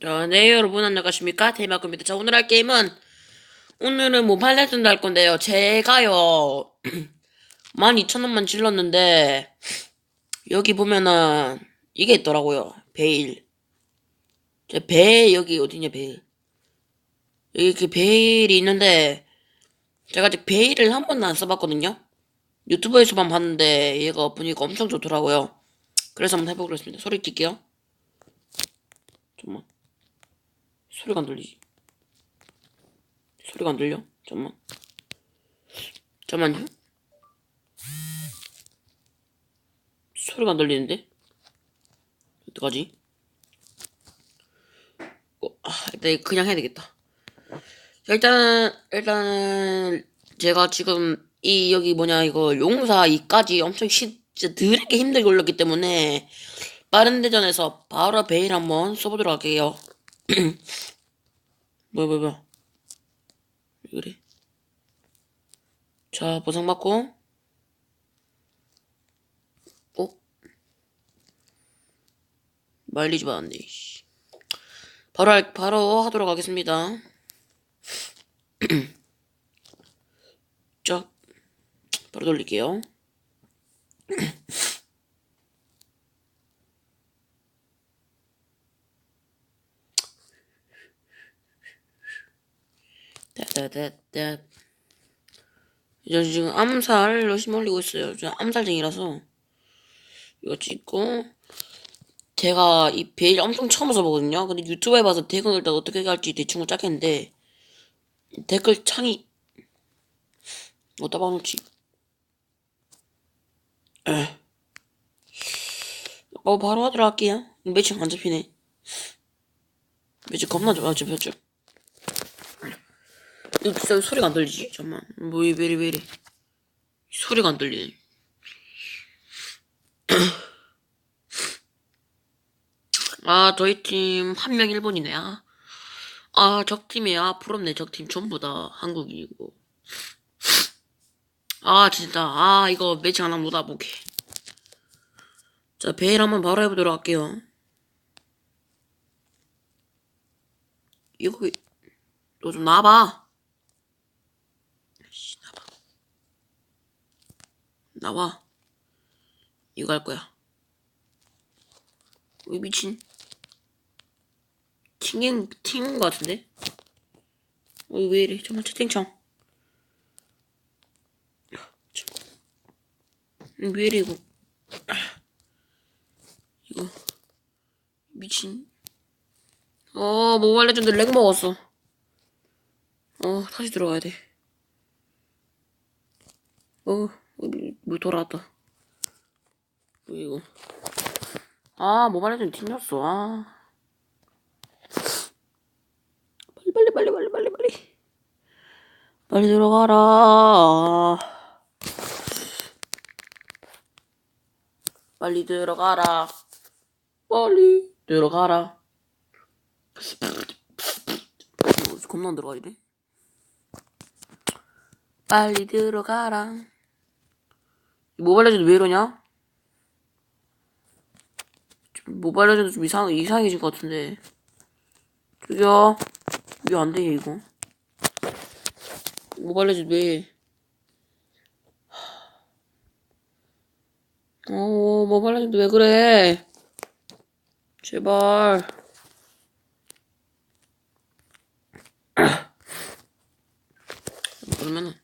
자, 네, 여러분, 안녕하십니까? 대마구입니다. 자, 오늘 할 게임은, 오늘은 모바일 레전드 할 건데요. 제가요, 12,000원만 질렀는데, 여기 보면은, 이게 있더라고요. 베일. 제 베일, 여기 어디냐, 베일. 여기 이렇게 베일이 있는데, 제가 아직 베일을 한 번도 안 써봤거든요? 유튜브에서만 봤는데, 얘가 보니까 엄청 좋더라고요. 그래서 한번 해보기로 했습니다. 소리 낄게요. 잠깐만. 소리가 안 들리지? 소리가 안 들려? 잠깐만. 잠깐만요. 소리가 안 들리는데? 어떡하지? 어, 아, 일단 그냥 해야 되겠다. 일단, 일단, 제가 지금, 이, 여기 뭐냐, 이거, 용사 2까지 엄청 시, 진짜 드럽게 힘들게 올렸기 때문에, 빠른 대전에서 바로 베일 한번 써보도록 할게요. 뭐야, 뭐야, 뭐야. 왜 그래? 자, 보상 받고. 어? 말리지 마았네 씨. 바로, 할, 바로 하도록 하겠습니다. 쫙. 바로 돌릴게요. 따따따따. 저 지금 암살 열심히 올리고 있어요. 저 암살쟁이라서 이거 찍고 제가 이 베일 엄청 처음 써보거든요. 근데 유튜브에 봐서 댓글 일단 어떻게 할지 대충 짰겠는데 댓글 창이 어디다 봐놓지? 에. 어 바로 하도록 할게요. 매칭 안 잡히네. 매칭 겁나 좀안 잡혔죠. 이거 진짜 소리가 안 들리지? 잠깐만. 뭐, 왜 이래, 왜 이래. 소리가 안 들리네. 아, 저희 팀 한 명 일본이네. 아, 아 적팀이야. 아, 부럽네. 적팀 전부 다 한국인이고. 아, 진짜. 아, 이거 매치 하나 못 와보게. 자, 베일 한번 바로 해보도록 할게요. 이거, 너 좀 나와봐. 씨, 나와. 나와. 이거 할 거야. 왜 미친? 튕긴, 튕긴 거 같은데? 어, 왜 이래? 정말 채팅창. 참. 왜 이래, 이거. 이거. 미친. 어, 모바일 레전드 렉 먹었어. 어, 다시 들어가야 돼. 어, 뭐 돌아왔다. 뭐 이거. 아, 모바일 레전드 튕겼어. 아. 빨리 빨리 빨리 빨리 빨리 빨리. 빨리 들어가라. 빨리 들어가라. 빨리 들어가라. 어, 겁나 안 들어가 이래. 빨리 들어가라. 모바일 레전드 왜 이러냐? 좀 모바일 레전드 좀 이상, 이상해진 것 같은데. 저기요. 왜 안 돼, 이거? 모바일 레전드 왜. 어, 모바일 레전드 왜 그래? 제발. 그러면은.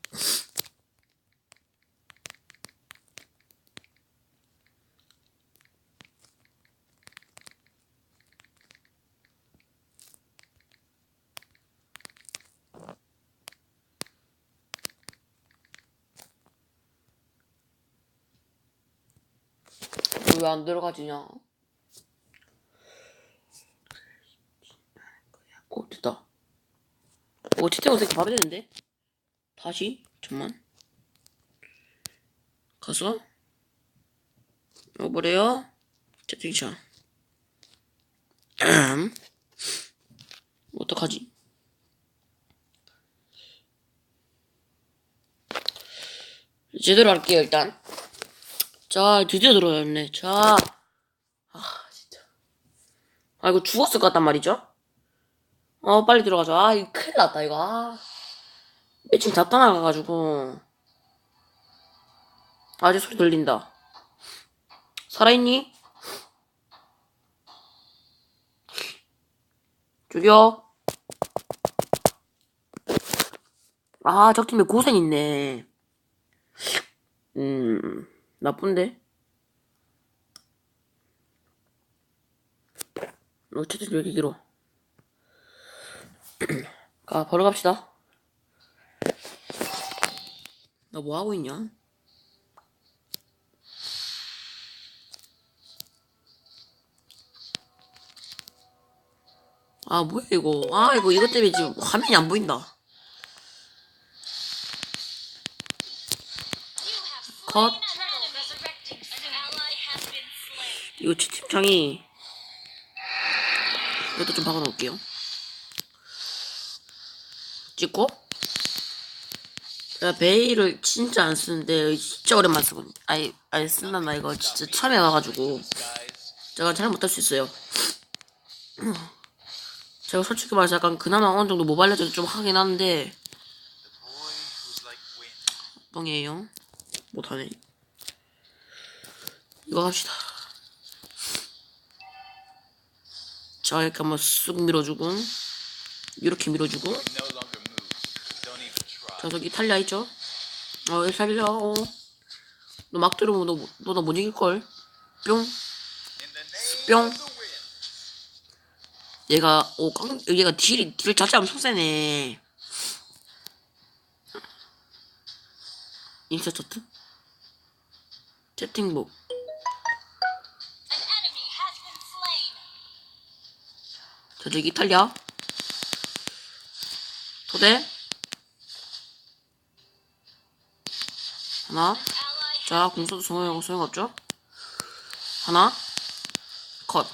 왜 안 들어가지냐? 어, 됐다. 어, 채팅 어색이 바로 되는데? 다시? 잠만. 가서? 어, 뭐래요? 채팅창. 음. 어떡하지? 제대로 할게요, 일단. 자, 드디어 들어왔네. 자. 아, 진짜. 아, 이거 죽었을 것 같단 말이죠? 어, 빨리 들어가자. 아, 이거 큰일 났다, 이거. 아. 매칭 다 떠나가가지고. 아직 소리 들린다. 살아있니? 저기요. 아, 적팀에 고생 있네. 음, 나쁜데? 어쨌든 여기 길어. 가, 바로 갑시다. 나 뭐 하고 있냐? 아, 뭐야, 이거. 아, 이거, 이것 때문에 지금 화면이 안 보인다. 컷. 이거 채팅창이 이것도 좀 박아놓을게요. 찍고 제가 베일을 진짜 안 쓰는데 진짜 오랜만 쓰거든요. 아니 아니 쓴다 나 이거 진짜 처음에 와가지고 제가 잘 못할 수 있어요. 제가 솔직히 말해서 약간 그나마 어느 정도 모바일 레전드 좀 하긴 하는데. 뻥이에요. 못하네. 이거 합시다. 자, 이렇게 한번 쑥 밀어주고, 이렇게 밀어주고. 자, 저기 탈리아 있죠? 어, 살려. 어. 너막 들어오면 너, 너, 너못 이길걸? 뿅. 뿅. 얘가, 오, 깡, 얘가 딜, 딜 자체 엄청 세네. 인스타 차트? 채팅북. 저기 이탈리아. 토대. 하나. 자, 공소도 소용, 소용없죠? 하나. 컷.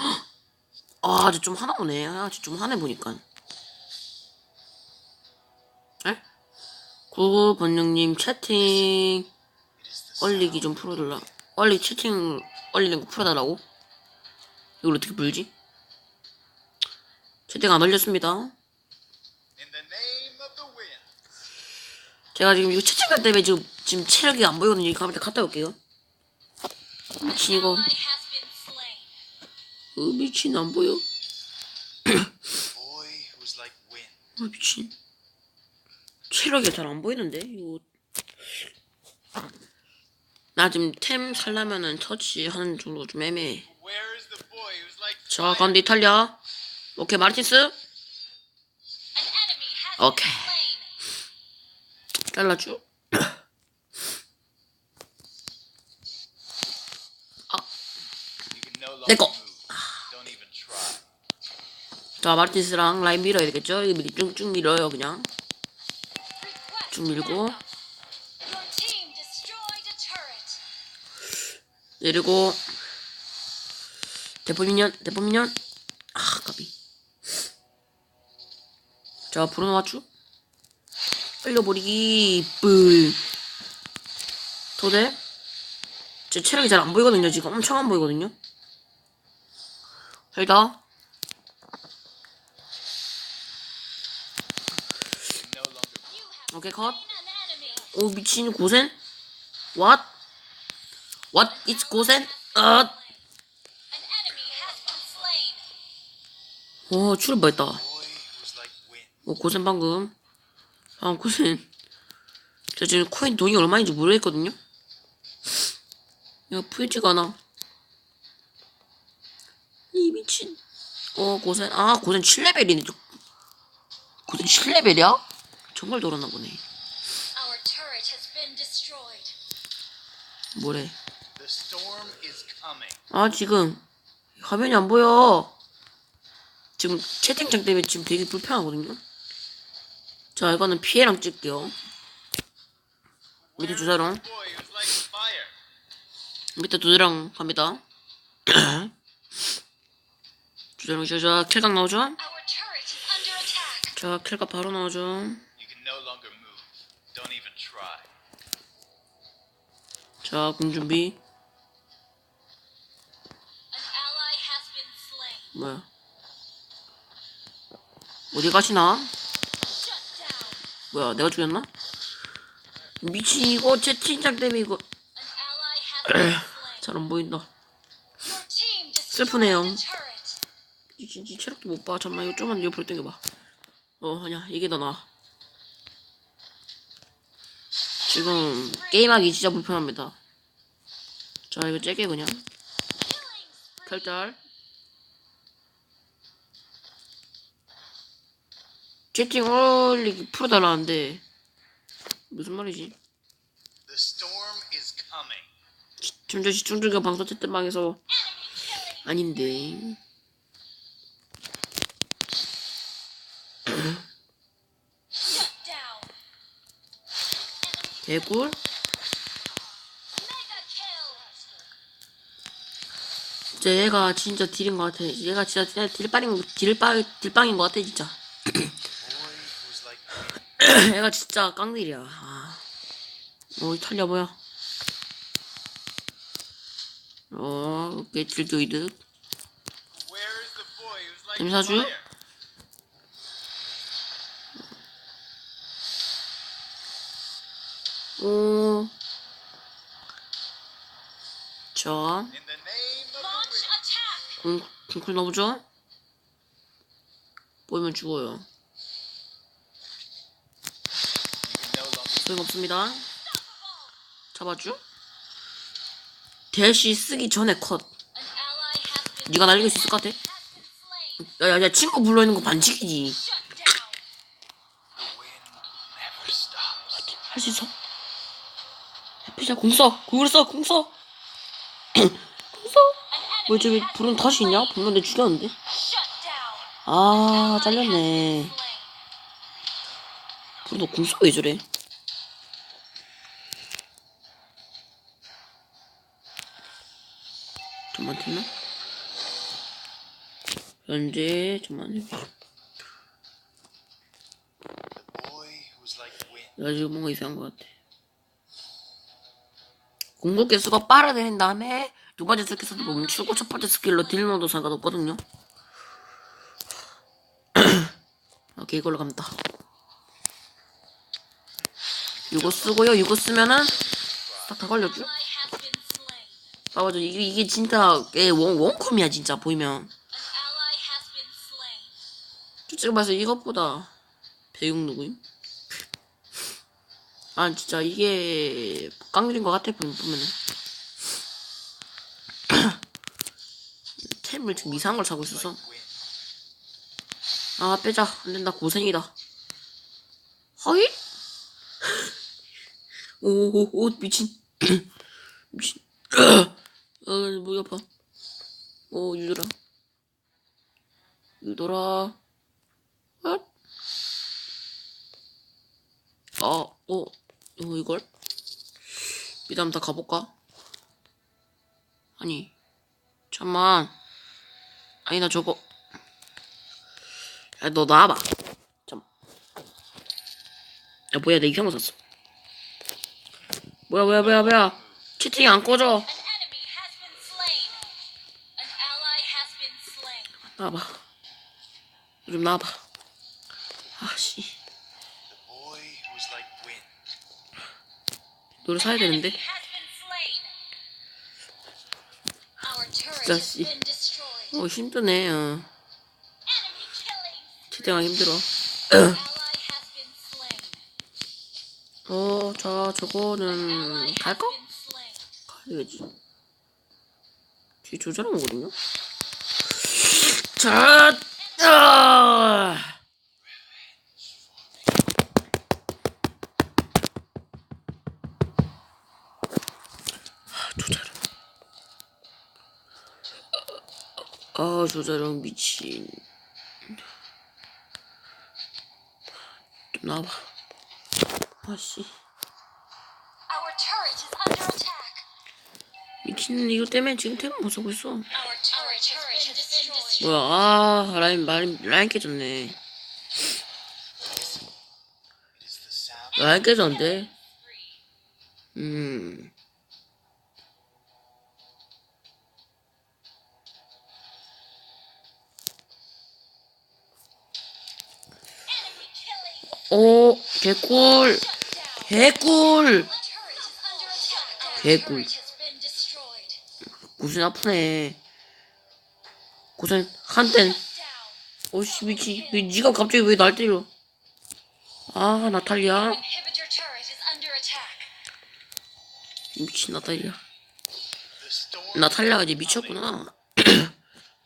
헉! 아, 이제 좀 하나 오네. 아, 이제 좀 하네, 보니까. 에? 구글 번영님 채팅 얼리기 좀 풀어달라. 얼리 채팅 얼리는 거 풀어달라고? 이걸 어떻게 풀지? 채팅 안 wind. 제가 지금 이거 채팅감 때문에 지금, 지금 체력이 안 보이거든요. 이거 한번 갔다 올게요. 미친 이거. 어, 미친 안 보여. 아 미친. 체력이 잘 안 보이는데 이거. 나 지금 템 살려면은 터치 하는 정도 좀 애매해. 자? 가운데 이탈리아. 오케이 been slain. 잘라줘. You can no longer 내 거. move. Don't even try. 자 마르틴스랑 라인 밀어야 되겠죠? 이거 미리 쭉쭉 밀어요 그냥. 좀 밀고. 내리고 대포 미년 대포 미년 아 까비 자 맞추 흘려버리기 뿌 도대 제 체력이 잘 안 보이거든요 지금 엄청 안 보이거든요 have 오케이 컷. 오 미친 고센 what what is 고센 아 slain. 오, 출을 뻔했다. 오, 고생 방금. 아, 고생. 저 지금 코인 돈이 얼마인지 모르겠거든요? 야, 보이지가 않아. 이 미친. 어, 고생. 아, 고생 7레벨이네. 고생 7레벨이야? 정말 돌았나 보네. 뭐래. 아, 지금. 화면이 안 보여. 지금 채팅창 때문에 지금 되게 불편하거든요? 자, 이거는 피해랑 찍게요. 밑에 주사랑. 밑에 두드랑 갑니다. 주자랑 샤자 킬각 나오죠? 자 킬각 바로 나오죠. 자 been slain. 뭐야? 어디 가시나? 뭐야 내가 죽였나? 미친 이거 채팅창 때문에 이거. 잘 안 보인다 슬프네요. 이 진짜 체력도 못 봐. 잠만 이거 좀만 옆으로 당겨봐. 어 아니야 이게 더 나아. 지금 게임하기 진짜 불편합니다. 자 이거 째게 그냥. 결달. 채팅 올리기 풀어달라는데 무슨 말이지? The storm is coming. 전자시 충전기가 방송 채팅방에서 아닌데. 개꿀. 진짜 얘가 진짜 딜인 것 같아. 얘가 진짜 진짜 딜빵인 딜빵 딜빵인 것 같아 진짜. 얘가 진짜 깡딜이야. 아. 어 이탈리아 뭐야? 어 딜도 이득. 김사주? 오. attack. 공 공쿨 넣어보죠. 보이면 죽어요. 소용없습니다. 잡아줘. 대시 쓰기 전에 컷. 네가 날릴 수 있을 것 같아. 야야야 친구 불러있는 거 반칙이지. 할 수 있어. 피자 공 써. 공을 써. 공 써. 공 써. 왜 저기 불은 다시 있냐? 불은 내 죽였는데. 아 잘렸네. 불도 공써왜 저래? 좀만 됐나? 현재 like wind. 나 지금 뭔가 이상한 것 같아. 공격 개수가 빨아들인 다음에 두 번째 스킬도 멈추고 첫 번째 스킬로 딜 넣어도 상관없거든요. 오케이 이걸로 갑니다. 이거 쓰고요. 이거 쓰면은 딱 다 걸렸죠? 아 맞아 이게 이게 진짜 예, 원 원컴이야 진짜 보이면. 솔직히 말해서 이것보다 배용 누구임? 아 진짜 이게 깡들인 것 같아 보면 보면은 템을 지금 이상한 걸 사고 있어서. 아 빼자 안된다 고생이다 허이? 오오오 미친 미친 어 목이 아파 오 유돌아 유돌아 엇? 아, 어, 이거 이걸? 미담 다 가볼까? 아니, 잠만. 아니, 나 저거. 야, 너 나와봐. 잠. 야, 뭐야, 내 이상한 거 샀어. 뭐야, 뭐야, 뭐야, 뭐야. 채팅이 안 꺼져. 나와봐. 좀 나와봐. 아씨. 노래 사야 되는데. 진짜, 씨. 어, 힘드네, 어. 채팅하기 힘들어. 어, 자, 저거는 갈까? 가야 되겠지. 뒤 조절하는 거거든요. 자, 아! 아, 조자룡. 아, 조자룡 미친. 좀 나와봐. 아씨. 미친 이거 때문에 지금 템못 사고 있어. 뭐야 아 라인 라인 라인 깨졌네. 라인 깨졌는데. 음. 개꿀 개꿀 개꿀 고생 아프네 고생 한땐 오씨 미치 왜 니가 갑자기 왜 날 때려? 아 나탈리아. 미친 나탈리아. 나탈리아가 이제 미쳤구나.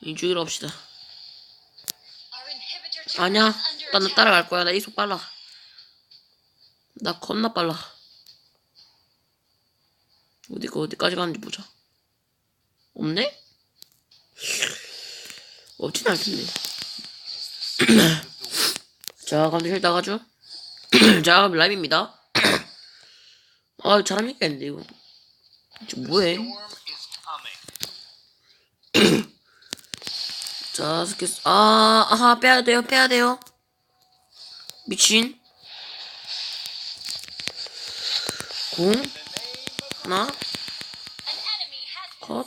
이 죽이러 turret 아니야 나는. 따라갈 거야. 나 이속 빨라. 나 겁나 빨라. 어디가 어디까지 가는지 보자. 없네? 없진 텐데. 자 그럼 힐 나가죠? 자 그럼 라임입니다. 아 잘하면 이겠는데 이거. 저 뭐해. 자 스킬 아 아하 빼야 돼요 빼야 돼요. 미친. 공. 하나. 컷.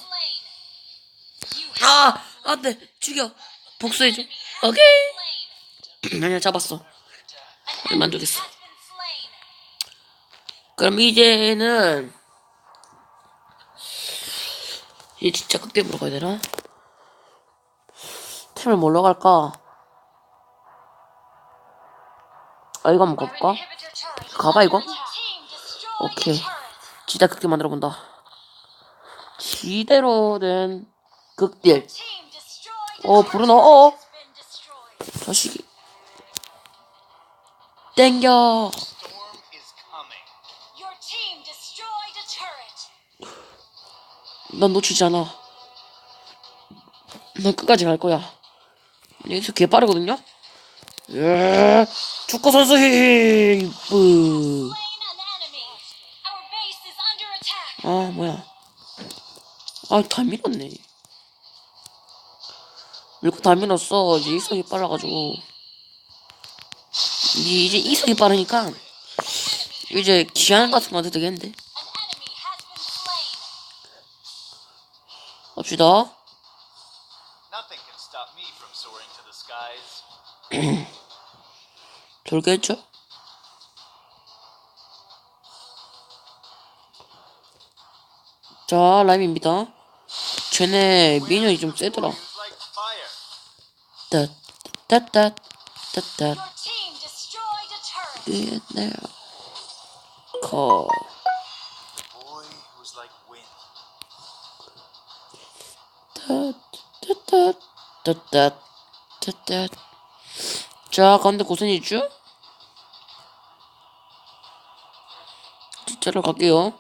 아 안 돼 죽여 복수해줘 오케이. 아니야 잡았어 만족했어. 그럼 이제는 이제 진짜 극대으로 가야 되나? 템을 뭘로 갈까? 아 이거 한번 가볼까? 가봐, 이거. 오케이. 진짜 극대 만들어 본다. 지대로 된 극딜. 어, 브루노, 어어. 자식이. 땡겨. 난 놓치지 않아. 난 끝까지 갈 거야. 여기서 개 빠르거든요? 예, 축구 선수 attack. 아, 뭐야. 아, 다 밀었네. 밀고 다 밀었어. 이제 이속이 빨라가지고. 이- 이제 이속이 빠르니까, 이제 기한 같은 거 해도 되겠는데? 갑시다. 돌겠죠? 자, 라임입니다. 쟤네 미니언이 좀 세더라. Flames like fire. 따, 따, 따, 따, 따, Your team destroyed a turret. 따, 네. 거. Boy who's like wind. 따, 따, 따, 따, 따, 따. 자, 가운데 고생이죠? 진짜로 갈게요.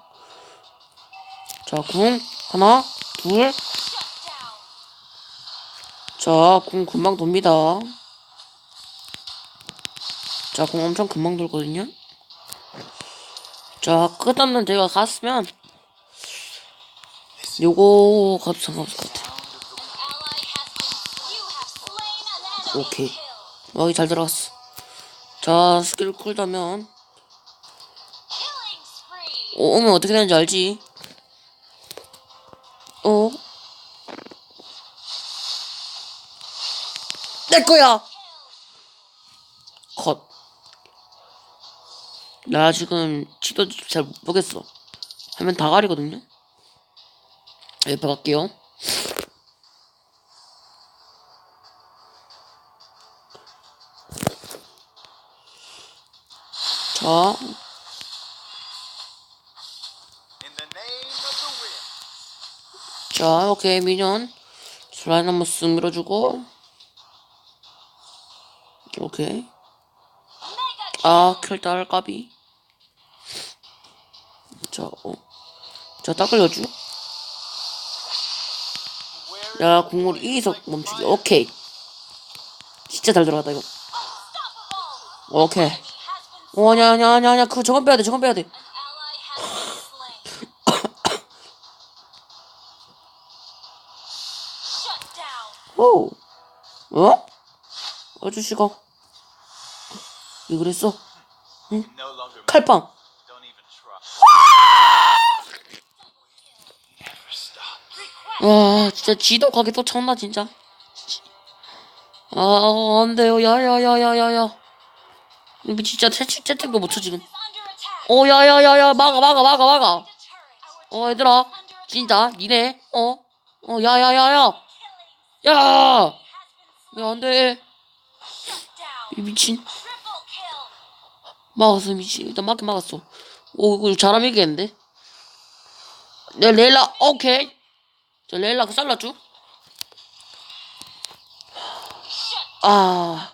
자, 궁 하나, 둘. 자, 궁 금방 돕니다. 자, 궁 엄청 금방 돌거든요. 자, 끝없는 제가 갔으면 요거 가도 상관없을 것 같아. 오케이. 여기 잘 들어갔어. 자, 스킬 쿨다면 오면 어떻게 되는지 알지? 내 거야! 컷. 나 지금 지도 잘 못 보겠어. 화면 다 가리거든요? 옆에 갈게요. 자. 자, 오케이, 미년. 슬라임 한번 쓱 밀어주고. 오케이. 아, 켈달 까비. 자, 어. 자. Where 야, 국물 이석 멈추기. 오케이. 진짜 잘 들어갔다, 이거. 오케이. 어, 아냐, 아냐, 아냐, 아냐. 그거 저건 빼야 돼, 저건 빼야 돼. 오. 어? 아저씨가. 왜 그랬어? longer 칼빵. 와, 진짜 지도 가게 또 참나, 진짜. 아, 안 돼요. 야, 야, 야, 야, 야, 야. 이거 진짜 채팅 채팅도 못쳐 지금. 어 야야야야 막아 막아 막아 막아. 어 얘들아 진짜 니네 어? 어 야야야야 야! 야 안돼. 이 미친. 막았어 미친 일단 막긴 막았어 오 이거 잘하면 이기겠는데 네 레일라 오케이 저 레일라 그 잘랐죠? 아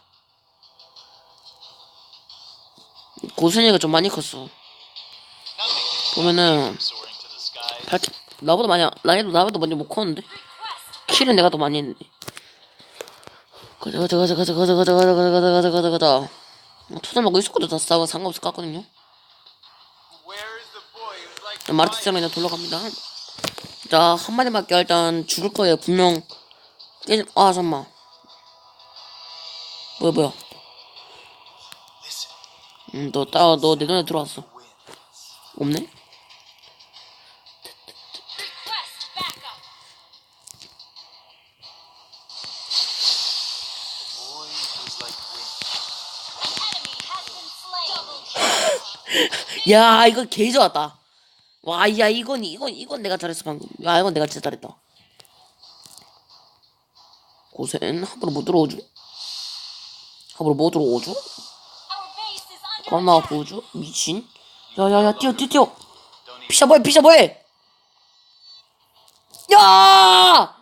고순이가 좀 많이 컸어 보면은. 발 나보다 많이 나이도 나보다 먼저 못 컸는데. 킬은 내가 더 많이 했는데 가자 가자 가자 가자 가자 가자 가자 가자 가자 가자 가자 투자 먹고 있었거든 다 싸워. 상관없을 것 같거든요. 마르티스랑 그냥 돌아갑니다. 자 한마디밖에 일단 죽을 거예요 분명. 깨... 아 잠만. 뭐야 뭐야. 음너따너내 눈에 들어왔어. 없네 야 이거 개 좋았다. 와 야 이건 이건 이건 내가 잘했어 방금. 야 이건 내가 진짜 잘했다. 고센 함부로 못 들어오죠? 함부로 못 들어오죠? 겁나. 보여줘 미친. 야 야 야 뛰어 뛰어 뛰어. Don't even 피자 뭐해 피자 뭐해! 야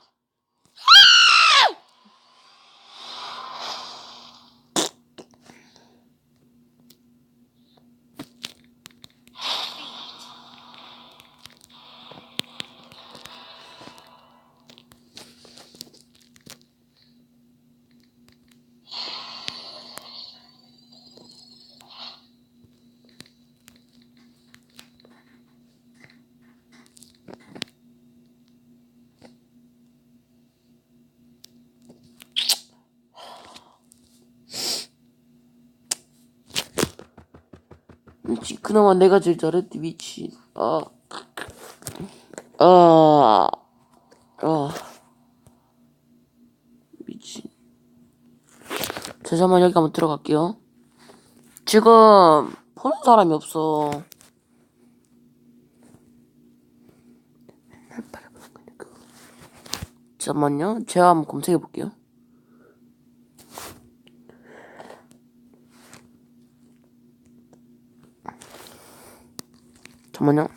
미친 그나마 내가 제일 잘했지 미친 아 아, 아, 미친. 잠깐만 여기 한번 들어갈게요. 지금 보는 사람이 없어. 잠깐만요. 제가 한번 검색해 볼게요. 怎么弄？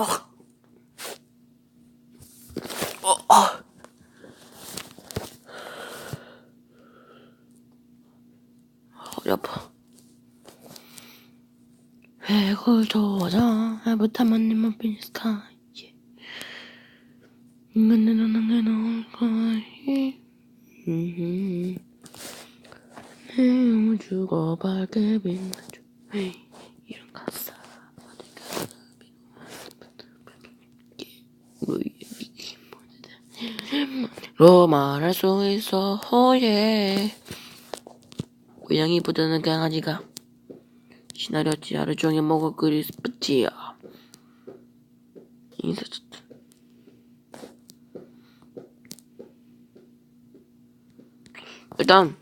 어. 어, 어. 허리 아파. 해골 조장, 해부타만님만 피니스타. 내 우주가 밝게 빛나죠. 로 말할 수 있어. 호예 고양이보다는 강아지가 시나리오지 하루 종일 먹을 그리 스프지야. 인사 좋다 일단